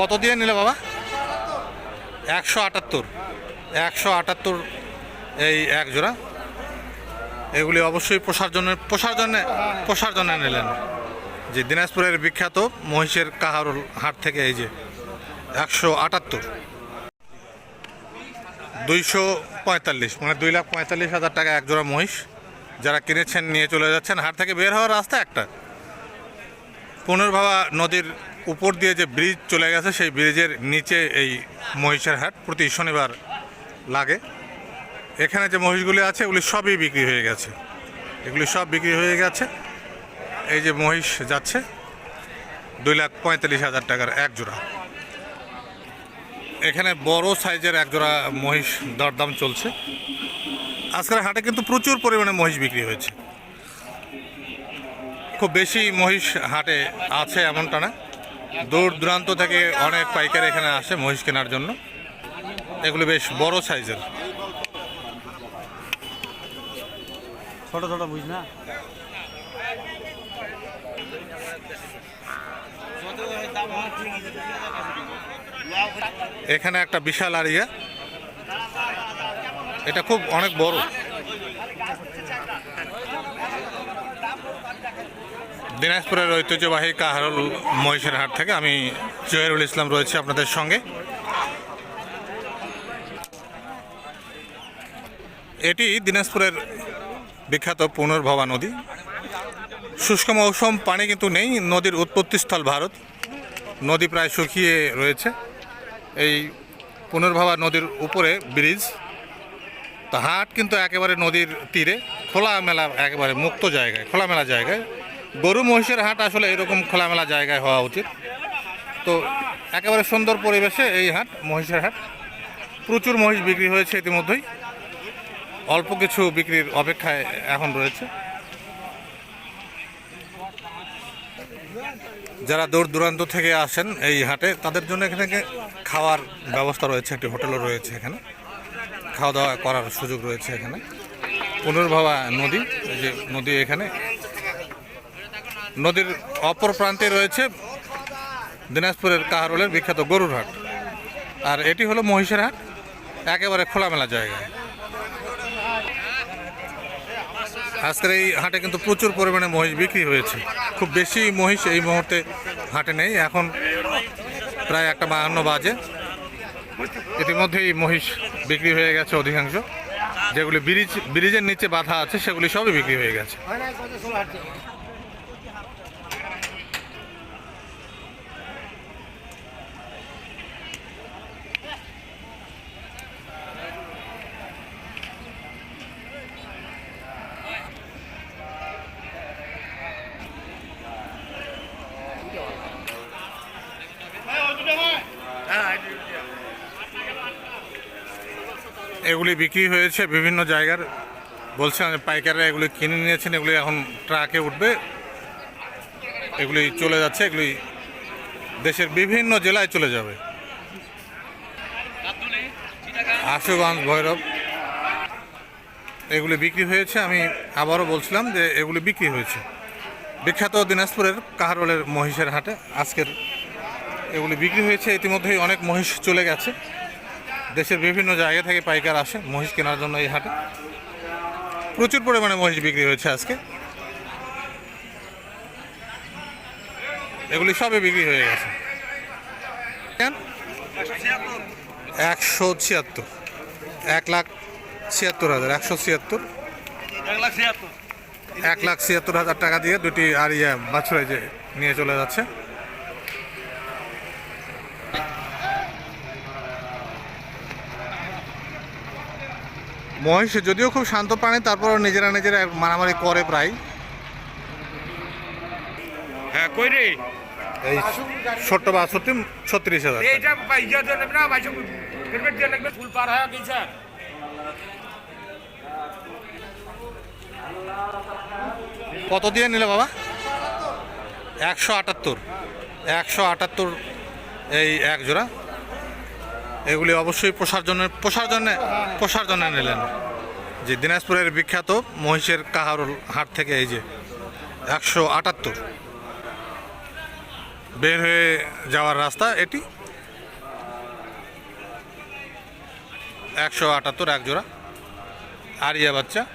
কত দিয়ে নিলে বাবা? একশো আটাত্তর। একশো আটাত্তর এই এক জোড়া। এগুলি অবশ্যই পোষার জন্য পোষার জন্য পোষার জন্য নিলেন। যে দিনাজপুরের বিখ্যাত মহিষের কাহারুল হাট থেকে এই যে একশো আটাত্তর। দুইশো পঁয়তাল্লিশ মানে দুই লাখ পঁয়তাল্লিশ হাজার টাকা এক জোড়া মহিষ। যারা কিনেছেন, নিয়ে চলে যাচ্ছেন। হাট থেকে বের হওয়ার রাস্তা একটা। পুনর্ভাবা নদীর উপর দিয়ে যে ব্রিজ চলে গেছে, সেই ব্রিজের নিচে এই মহিষের হাট প্রতি শনিবার লাগে। এখানে যে মহিষগুলি আছে, এগুলি সবই বিক্রি হয়ে গেছে। এগুলি সব বিক্রি হয়ে গেছে। এই যে মহিষ যাচ্ছে, দুই লাখ পঁয়তাল্লিশ হাজার টাকার এক জোড়া। এখানে বড় সাইজের এক জোড়া মহিষ দরদাম চলছে। আজকের হাটে কিন্তু প্রচুর পরিমাণে মহিষ বিক্রি হয়েছে। খুব বেশি মহিষ হাটে আছে এমনটা না। দূর দূরান্ত থেকে অনেক পাইকার এখানে আসে মহিষ কেনার জন্য। এগুলো বেশ বড় সাইজের। ছোট ছোট বুঝ না? এখানে একটা বিশাল আরিয়া। এটা খুব অনেক বড়। দিনাজপুরের ঐতিহ্যবাহী কাহারুল মহিষের হাট থেকে আমি জহিরুল ইসলাম রয়েছে আপনাদের সঙ্গে। এটি দিনাজপুরের বিখ্যাত পুনর্ভবা নদী। শুষ্ক মৌসুম, পানি কিন্তু নেই, নদীর উৎপত্তিস্থল ভারত। নদী প্রায় শুকিয়ে রয়েছে। এই পুনর্ভবা নদীর উপরে ব্রিজ, তা হাট কিন্তু একেবারে নদীর তীরে, খোলামেলা, একেবারে মুক্ত জায়গায়, খোলামেলা জায়গায় গরু মহিষের হাট আসলে এরকম খোলামেলা জায়গায় হওয়া উচিত। তো একেবারে সুন্দর পরিবেশে এই হাট, মহিষের হাট। প্রচুর মহিষ বিক্রি হয়েছে ইতিমধ্যেই। অল্প কিছু বিক্রির অপেক্ষায় এখন রয়েছে। যারা দূর দূরান্ত থেকে আসেন এই হাটে, তাদের জন্য এখানে খাওয়ার ব্যবস্থা রয়েছে, একটি হোটেলও রয়েছে এখানে। খাওয়া দাওয়া করার সুযোগ রয়েছে এখানে। পুনর্ভাবা নদী, এই যে নদী এখানে। নদীর অপর প্রান্তে রয়েছে দিনাজপুরের কাহারোলের বিখ্যাত গরুর হাট। আর এটি হলো মহিষের হাট, একেবারে খোলামেলা জায়গা। আজকের এই হাটে কিন্তু প্রচুর পরিমাণে মহিষ বিক্রি হয়েছে। খুব বেশি মহিষ এই মুহূর্তে হাটে নেই, এখন প্রায় একটা বাহান্ন বাজে। ইতিমধ্যেই মহিষ বিক্রি হয়ে গেছে অধিকাংশ। যেগুলি ব্রিজ, ব্রিজের নিচে বাধা আছে, সেগুলি সবই বিক্রি হয়ে গেছে। এগুলি বিক্রি হয়েছে বিভিন্ন জায়গার। বলছেন পাইকাররা এগুলি কিনে নিয়েছেন, এগুলি এখন ট্রাকে উঠবে। এগুলি চলে যাচ্ছে, এগুলি দেশের বিভিন্ন জেলায় চলে যাবে। আশুগঞ্জ, ভৈরব। এগুলি বিক্রি হয়েছে, আমি আবারও বলছিলাম যে এগুলি বিক্রি হয়েছে। বিখ্যাত দিনাজপুরের কাহারোলের মহিষের হাটে আজকের এগুলি বিক্রি হয়েছে। ইতিমধ্যেই অনেক মহিষ চলে গেছে। দেশের বিভিন্ন জায়গা থেকে পাইকার আসে মহিষ কেনার জন্য এই হাটে। প্রচুর পরিমাণে মহিষ বিক্রি হয়েছে আজকে। এগুলি সবই বিক্রি হয়ে গেছে? একশো ছিয়াত্তর। এক লাখ ছিয়াত্তর হাজার একশো ছিয়াত্তর। এক লাখ ছিয়াত্তর। হাজার টাকা দিয়ে দুটি আর ইয়ে বাছুরাই যে নিয়ে চলে যাচ্ছে। মহিষ যদিও খুব শান্ত প্রাণী তারপরও নিজেরা নিজেরা মারামারি করে প্রায়। হ্যাঁ কই রে? এই ছোট্ট বাছরটি ছত্রিশ হাজার কত দিয়ে নিলে বাবা? একশো আটাত্তর। একশো আটাত্তর এই এক জোড়া। এগুলি অবশ্যই প্রসার জন্য, প্রসার জন্যে, প্রসার জন্য নিলেন। যে দিনাজপুরের বিখ্যাত মহিষের কাহারুল হাট থেকে এই যে একশো আটাত্তর। বের হয়ে যাওয়ার রাস্তা এটি। একশো আটাত্তর এক জোড়া আরিয়া বাচ্চা।